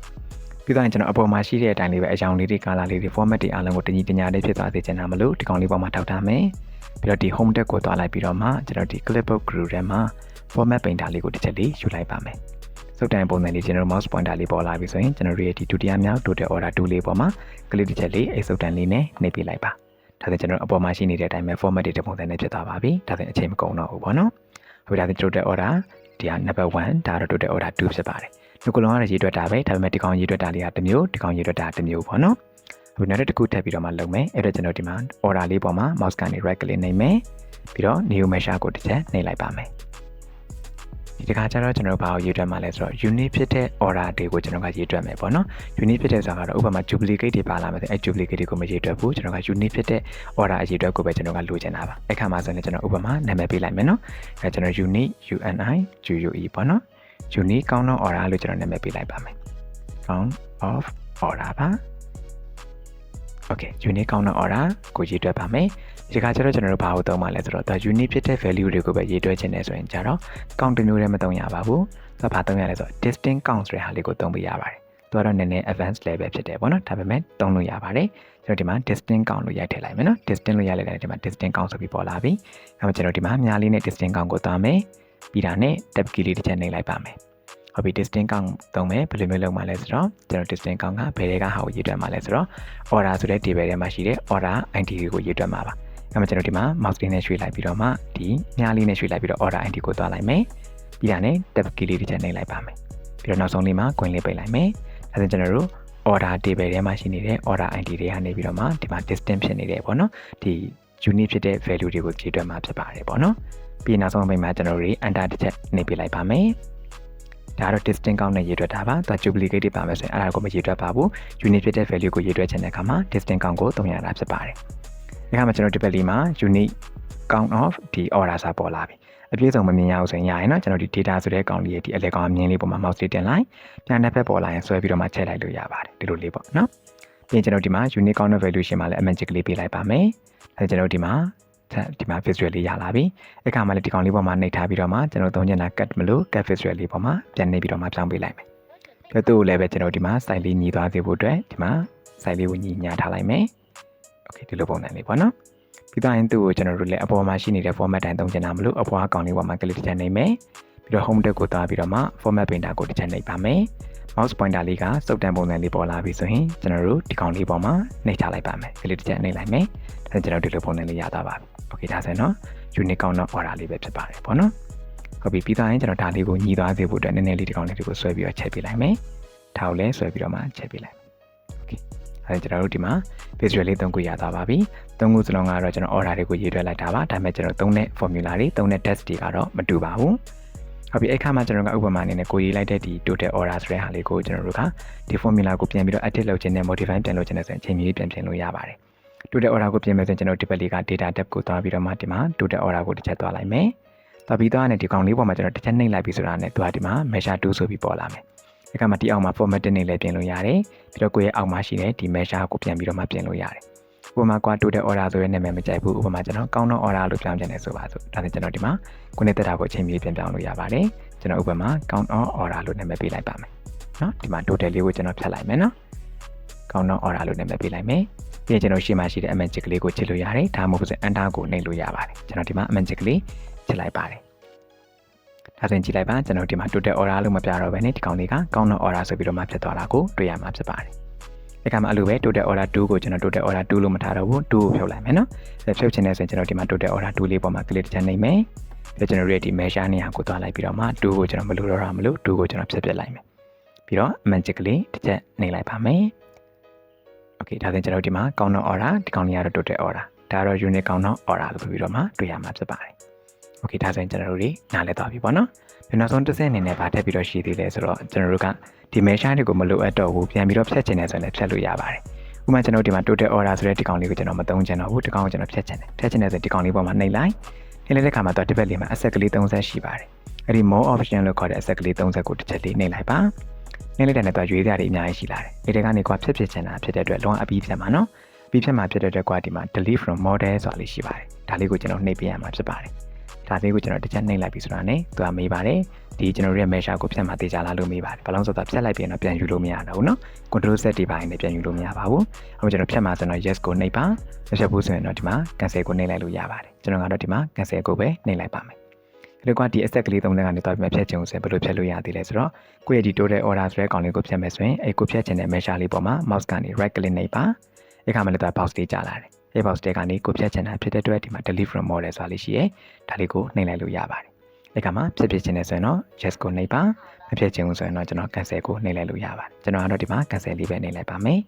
ပြီးတော့ကျွန်တော်အပေါ်မှာရှိတဲ့အတိုင်းလေးပဲအကြောင်းလေးတွေကာလာလေးတွေ format တွေအားလုံးကိုတညီတညာလေးဖြစ်သွားစေချင်တာမလို့ဒီကောင်လေးပေါ်မှာထောက်ထားမယ်ပြီးတော့ဒီ home tab ကိုတွားလိုက်ပြီးတော့မှကျွန်တော်ဒီ clipboard group ထဲမှာ format painter လေးကိုတစ်ချက်လေးယူလိုက်ပါမယ်စုပ်တန်ပုံစံလေးကျွန်တော် mouse pointer လေးပေါ်လာပြီဆိုရင်ကျွန်တော်ရဲ့ဒီဒုတိယမြောက် total order 2လေးပေါ်မှာ click တစ်ချက်လေးအဲစုပ်တန်လေးနဲ့နှိပ်ပြလိုက်ပါ ဒါဆိုကျွန်တော်အပေါ်မှာရှိနေတဲ့အတိုင်းပဲ format တွေတပုံစံနဲ့ဖြစ်သွားပါပြီဒါဆိုအချိန်မကုန်တော့ဘူးပေါ့နော်ဟုတ်ပြီဒါဆို total order ဒီက number 1ဒါတော့ total order 2ဖြစ်ပါတယ်ဒီကလုံးကတော့ရေးတွက်တာပဲဒါပေမဲ့ဒီကောင်ရေးတွက်တာလေးကတစ်မျိုးဒီကောင်ရေးတွက်တာတစ်မျိုးပေါ့နော်အခုနောက်တစ်ခုထပ်ပြီးတော့မှလုပ်မယ်အဲ့တော့ကျွန်တော်ဒီမှာ order လေးပေါ်မှာ mouse ကနေ right click နှိပ်မယ်ပြီးတော့ new measure ကိုတစ်ချက်နှိပ်လိုက်ပါမယ် ဒီတစ်ခါကျတော့ကျွန်တော်ဘာကိုရေးတွက်မှာလဲဆိုတော့ unit ဖြစ်တဲ့ order တွေကိုကျွန်တော်ကရေးတွက်မယ်ပေါ့နော် unit ဖြစ်တဲ့ဆိုတာကတော့ဥပမာ duplicate တွေပါလာမယ်ဆိုအဲ့ duplicate တွေကိုမရေးတွက်ဘူးကျွန်တော်က unit ဖြစ်တဲ့ order အရေးတွက်ကိုပဲကျွန်တော်ကလိုချင်တာပါအဲ့ခါမှာဆိုရင်ကျွန်တော်ဥပမာနာမည်ပေးလိုက်မယ်နော်အဲကျွန်တော် unit UNI GUE ပေါ့နော် unit count of order လို့ကျွန်တော်နာမည်ပေးလိုက်ပါမယ် count of order ပါ okay unit count of order ကိုရေးတွက်ပါမယ် ဒီကကျတော့ကျွန်တော်တို့ဘာကိုသုံးပါလဲဆိုတော့ဒါ unit ဖြစ်တဲ့ value တွေကိုပဲရေးတွက်ခြင်းနဲ့ဆိုရင်ကြတော့ count တစ်မျိုးတည်းမသုံးရပါဘူးဆိုတော့ဘာသုံးရလဲဆိုတော့ distinct count ဆိုတဲ့ဟာလေးကိုသုံးပေးရပါတယ်သူကတော့နည်းနည်း advanced level ဖြစ်တယ်ပေါ့နော်ဒါပေမဲ့သုံးလို့ရပါတယ်ကျွန်တော်ဒီမှာ distinct count လို့ရိုက်ထည့်လိုက်မယ်နော် distinct လို့ရိုက်လိုက်တယ်ဒီမှာ distinct count ဆိုပြီးပေါ်လာပြီအဲမှာကျွန်တော်ဒီမှာအများလေးနဲ့ distinct count ကိုသွားမယ်ပြီးတာနဲ့ tab key လေးတစ်ချက်နှိပ်လိုက်ပါမယ်ဟုတ်ပြီ distinct count သုံးမယ်ဘယ်လိုမျိုးလုပ်မှာလဲဆိုတော့ကျွန်တော် distinct count ကဘယ်တွေကဟာကိုရေးတွက်မှာလဲဆိုတော့ order ဆိုတဲ့ table ထဲမှာရှိတဲ့ order ID ကိုရေးတွက်မှာပါ အဲမှာကျွန်တော်ဒီမှာ mouse လေးနဲ့ရွှေ့လိုက်ပြီးတော့မှဒီအများလေးနဲ့ရွှေ့လိုက်ပြီးတော့ order ID ကိုသွားလိုက်မယ်ပြီးတာနဲ့ tab key လေးတစ်ချက်နှိပ်လိုက်ပါမယ်ပြီးတော့နောက်ဆုံးလေးမှာ coin လေးပိတ်လိုက်မယ်အဲဒါကျွန်တော်တို့ order table ထဲမှာရှိနေတဲ့ order ID တွေကနေပြီးတော့မှဒီမှာ distinct ဖြစ်နေတယ်ပေါ့နော်ဒီ unique ဖြစ်တဲ့ value တွေကိုခြေတွက်မှာဖြစ်ပါတယ်ပေါ့နော်ပြီးနောက်ဆုံးပိတ်မှာကျွန်တော်တို့ enter တစ်ချက်နှိပ်ပြလိုက်ပါမယ်ဒါကတော့ distinct count နဲ့ရေးတွက်တာပါသူက duplicate တွေပါမယ်ဆိုရင်အဲ့ဒါကိုမရေးတွက်ပါဘူး unique ဖြစ်တဲ့ value ကိုရေးတွက်ချင်တဲ့အခါမှာ distinct count ကိုသုံးရတာဖြစ်ပါတယ် ဒီခါမှာကျွန်တော်ဒီဘက်လေးမှာ unique count of ဒီ order စာပေါ်လာပြီအပြည့်စုံမမြင်ရအောင်ဆိုရင်ရရင်နော်ကျွန်တော်ဒီ data ဆိုတဲ့ count လေးရဲ့ဒီအလဲကောင်အမြင်လေးပေါ်မှာ mouse လေးတင်လိုက်ပြန်တဲ့ဘက်ပေါ်လာရင်ဆွဲပြီးတော့မှချက်လိုက်လို့ရပါတယ်ဒီလိုလေးပေါ့နော်ပြန်ကျွန်တော်ဒီမှာ unique count of valuation မှာလည်း magic လေးပေးလိုက်ပါမယ်အဲကျွန်တော်ဒီမှာဒီမှာ visual လေးရလာပြီအခါမှာလည်းဒီကောင်လေးပေါ်မှာနှိပ်ထားပြီးတော့မှကျွန်တော်သုံးချင်တာ cut မလို့ cut visual လေးပေါ်မှာပြန်နှိပ်ပြီးတော့မှပြောင်းပေးလိုက်မယ်ပြတော့လည်းပဲကျွန်တော်ဒီမှာ style လေးညီသွားစေဖို့အတွက်ဒီမှာ style လေးကိုညီညာထားလိုက်မယ် okay ဒီလိုပုံစံလေးပေါ့နော်ပြီးတော့ရင်သူ့ကိုကျွန်တော်တို့လည်းအပေါ်မှာရှိနေတဲ့ format တိုင်းသုံးချင်တာမလို့အပေါ်အကောင်လေးပေါ်မှာ click တစ်ချက်နှိပ်မယ်ပြီးတော့ home tab ကိုသွားပြီးတော့မှ format painter ကိုတစ်ချက်နှိပ်ပါမယ် mouse pointer လေးကစုပ်တံပုံစံလေးပေါ်လာပြီဆိုရင်ကျွန်တော်တို့ဒီကောင်လေးပေါ်မှာနှိပ်ချလိုက်ပါမယ် click တစ်ချက်နှိပ်လိုက်မယ်ဒါကျွန်တော်ဒီလိုပုံစံလေးရသွားပါပြီ okay ဒါဆိုရင်တော့ unique count of order လေးပဲဖြစ်ပါတယ်ပေါ့နော်ဟုတ်ပြီပြီးတော့ရင်ကျွန်တော်ဒါလေးကိုညီသွားစေဖို့အတွက်နည်းနည်းလေးဒီကောင်လေးတွေကိုဆွဲပြီးတော့ချက်ပြလိုက်မယ်ဒါကိုလည်းဆွဲပြီးတော့မှချက်ပြလိုက် okay အဲကျွန်တော်တို့ဒီမှာ visual လေးသုံးခုရသွားပါပြီ။သုံးခုစလုံးကတော့ကျွန်တော် order တွေကိုရေးတွက်လိုက်တာပါ။ဒါပေမဲ့ကျွန်တော်သုံးတဲ့ formula တွေသုံးတဲ့ test တွေကတော့မတူပါဘူး။ဟုတ်ပြီအဲ့ခါမှာကျွန်တော်ကဥပမာအနေနဲ့ကိုရေးလိုက်တဲ့ဒီ total order ဆိုတဲ့ဟာလေးကိုကျွန်တော်တို့ကဒီ formula ကိုပြန်ပြီးတော့ edit လုပ်ခြင်းနဲ့ modify ပြန်လုပ်ခြင်းနဲ့ဆိုရင်အချိန်ကြီးပြန်ပြင်လို့ရပါတယ်။ total order ကိုပြင်မယ်ဆိုရင်ကျွန်တော်ဒီဘက်လေးက data tab ကိုသွားပြီးတော့မှဒီမှာ total order ကိုတစ်ချက်သွားလိုက်မယ်။သွားပြီးတော့နဲ့ဒီကောင်လေးပေါ်မှာကျွန်တော်တစ်ချက်နှိပ်လိုက်ပြီးဆိုတာနဲ့သူကဒီမှာ measure 2ဆိုပြီးပေါ်လာမယ်။ ဒီကမှာဒီအောက်မှာ formatting တွေလည်းပြင်လို့ရတယ်ပြီးတော့ကိုယ့်ရဲ့အောက်မှာရှိတဲ့ဒီ measure ကိုပြန်ပြီးတော့မှပြင်လို့ရတယ်ဥပမာကွာ total order ဆိုတဲ့နာမည်မကြိုက်ဘူးဥပမာကျွန်တော် count of order လို့ပြောင်းပြန်နေဆိုပါစို့ဒါနဲ့ကျွန်တော်ဒီမှာကိုယ်နဲ့တက်တာကိုအချိန်မီပြန်ပြောင်းလို့ရပါတယ်ကျွန်တော်ဥပမာ count of order လို့နာမည်ပေးလိုက်ပါမယ်နော်ဒီမှာ total လေးကိုကျွန်တော်ဖြတ်လိုက်မယ်နော် count of order လို့နာမည်ပေးလိုက်မယ်ပြီးရင်ကျွန်တော်ရှေ့မှာရှိတဲ့ magic ကလေးကိုချစ်လို့ရတယ်ဒါမှမဟုတ်ဆို enter ကိုနှိပ်လို့ရပါတယ်ကျွန်တော်ဒီမှာ magic ကလေးချစ်လိုက်ပါတယ် ဒါဆိုရင်ကြည့်လိုက်ပါကျွန်တော်ဒီမှာ total order လို့မပြတော့ဘဲနဲ့ဒီကောင်လေးက count of order ဆိုပြီးတော့မှဖြစ်သွားတာကိုတွေ့ရမှာဖြစ်ပါတယ်။ဒီကမှာအလိုပဲ total order 2ကိုကျွန်တော် total order 2လို့မထားတော့ဘူး2ကိုဖြုတ်လိုက်မယ်နော်။အဲဖြုတ်ချင်တဲ့ဆိုရင်ကျွန်တော်ဒီမှာ total order 2လေးပေါ်မှာ click တစ်ချက်နှိပ်မယ်။ပြီးတော့ကျွန်တော်တို့ရဲ့ဒီ measure နေရာကိုသွားလိုက်ပြီးတော့မှ2ကိုကျွန်တော်မလိုတော့တာမလို့2ကိုကျွန်တော်ဖြတ်ပြလိုက်မယ်။ပြီးတော့ magic ကလေးတစ်ချက်နှိပ်လိုက်ပါမယ်။ Okay ဒါဆိုရင်ကျွန်တော်ဒီမှာ count of order ဒီကောင်လေးကတော့ total order ဒါတော့ unit count of order လို့ပြောပြီးတော့မှတွေ့ရမှာဖြစ်ပါတယ်။ Okay ဒါဆိုရင်ကျွန်တော်တို့တွေနားလည်သွားပြီပေါ့နော်။နောက်ဆုံးတစ်ဆင့်အနေနဲ့ဗာတက်ပြီးတော့ရှိသေးတယ်ဆိုတော့ကျွန်တော်တို့ကဒီ measure တွေကိုမလိုအပ်တော့ဘူးပြန်ပြီးတော့ဖြတ်ချင်တယ်ဆိုရင်လည်းဖြတ်လို့ရပါတယ်။ဥပမာကျွန်တော်ဒီမှာ total order ဆိုတဲ့ဒီကောင်လေးကိုကျွန်တော်မသုံးချင်တော့ဘူးဒီကောင်ကိုကျွန်တော်ဖြတ်ချင်တယ်။ဖြတ်ချင်တယ်ဆိုဒီကောင်လေးပေါ်မှာနှိပ်လိုက်။နှိပ်လိုက်တဲ့အခါမှာတော့ဒီဘက်လေးမှာအဆက်ကလေး30ရှိပါတယ်။အဲ့ဒီ more option လို့ခေါ်တဲ့အဆက်ကလေး30ကိုတစ်ချက်လေးနှိပ်လိုက်ပါ။နှိပ်လိုက်တဲ့နဲ့တော့ရွေးစရာတွေအများကြီးရှိလာတယ်။ဒီတဲကနေကွာဖြတ်ဖြစ်ချင်တာဖြစ်တဲ့အတွက်လုံးဝအပြီးဖြတ်မှာနော်။အပြီးဖြတ်မှာဖြစ်တဲ့အတွက်ကွာဒီမှာ delete from model ဆိုတာလေးရှိပါတယ်။ဒါလေးကိုကျွန်တော်နှိပ်ပြရမှာဖြစ်ပါတယ်။ ဒါလေးကိုကျွန်တော်တစ်ချက်နှိပ်လိုက်ပြီဆိုတာနဲ့သူကမေးပါတယ်ဒီကျွန်တော်တို့ရဲ့ measure ကိုဖြတ်မှတေချာလာလို့မေးပါတယ်ဘာလို့ဆိုတော့ဖြတ်လိုက်ပြီးတော့ပြန်ယူလို့မရတော့ဘူးเนาะ control set တွေပိုင်းနဲ့ပြန်ယူလို့မရပါဘူးအခုကျွန်တော်ဖြတ်မှဆိုတော့ yes ကိုနှိပ်ပါမဖြတ်ဘူးဆိုရင်တော့ဒီမှာ cancel ကိုနှိပ်လိုက်လို့ရပါတယ်ကျွန်တော်ကတော့ဒီမှာ cancel ကိုပဲနှိပ်လိုက်ပါမယ်ဒီကွာဒီ asset ကလေးသုံးတဲ့ကနေတော့ပြန်ဖြတ်ချင်ဦးဆိုဘယ်လိုဖြတ်လို့ရသေးလဲဆိုတော့ကိုယ့်ရဲ့ဒီ total order ဆိုတဲ့ကောင်လေးကိုဖြတ်မယ်ဆိုရင်အဲကိုဖြတ်ချင်တဲ့ measure လေးပေါ်မှာ mouse ကနေ right click နှိပ်ပါအခါမှာလည်းတော့ box လေးကြာလာတယ် အဲ box တဲကနေကိုဖြတ်ချင်တာဖြစ်တဲ့အတွက်ဒီမှာ delete from model ဆိုတာလေးရှိရဲဒါလေးကိုနှိပ်လိုက်လို့ရပါတယ်အဲ့ကမှာဖြစ်ဖြစ်ချင်းနေဆိုရင်တော့ yes ကိုနှိပ်ပါမဖြစ်ချင်းဘူးဆိုရင်တော့ကျွန်တော် cancel ကိုနှိပ်လိုက်လို့ရပါတယ်ကျွန်တော်ကတော့ဒီမှာ cancel လေးပဲနှိပ်လိုက်ပါမယ်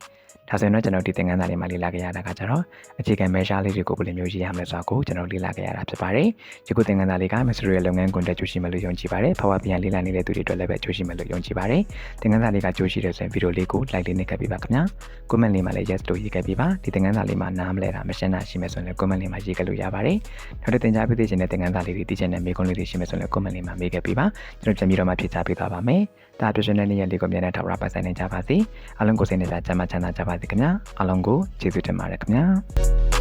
ဒါဆိုရင်တော့ကျွန်တော်ဒီသင်ခန်းစာလေးမှာလေ့လာခဲ့ရတာကကျတော့အခြေခံ measure လေးတွေကိုဘယ်လိုမျိုးရေးရမလဲဆိုတာကိုကျွန်တော်လေ့လာခဲ့ရတာဖြစ်ပါတယ်ဒီခုသင်ခန်းစာလေးက Mastery ရဲ့လုပ်ငန်းကွန်တက်ကျိုးရှိမယ်လို့ယုံကြည်ပါတယ် Power BI လေ့လာနေတဲ့သူတွေအတွက်လည်းပဲကျိုးရှိမယ်လို့ယုံကြည်ပါတယ်သင်ခန်းစာလေးကကျိုးရှိတယ်ဆိုရင်ဗီဒီယိုလေးကို like လေးနဲ့ခက်ပေးပါခင်ဗျာ comment လေးမှာလည်း yes လို့ရေးခဲ့ပေးပါဒီသင်ခန်းစာလေးမှာနားမလဲတာမရှင်းတာရှိမယ်ဆိုရင်လည်း comment လေးမှာရေးခဲ့လို့ရပါတယ်နောက်တစ်သင်ကြားပေးသေးခြင်းတဲ့သင်ခန်းစာလေးတွေသိချင်တဲ့မေးခွန်းလေးတွေရှိမယ်ဆိုရင်လည်း comment လေးမှာမေးခဲ့ပေးပါကျွန်တော်ပြန်ပြီးတော့မှဖြေချပေးသွားပါမယ် ဒါအတွေ့အကြုံနဲ့နေ့ရက်လေးကိုမြန်တဲ့ထောက်ရပါဆိုင်နေကြပါစေအားလုံးကိုစိတ်နဲ့ကြမ်းမှချမ်းသာကြပါစေခင်ဗျာအားလုံးကိုကျေးဇူးတင်ပါတယ်ခင်ဗျာ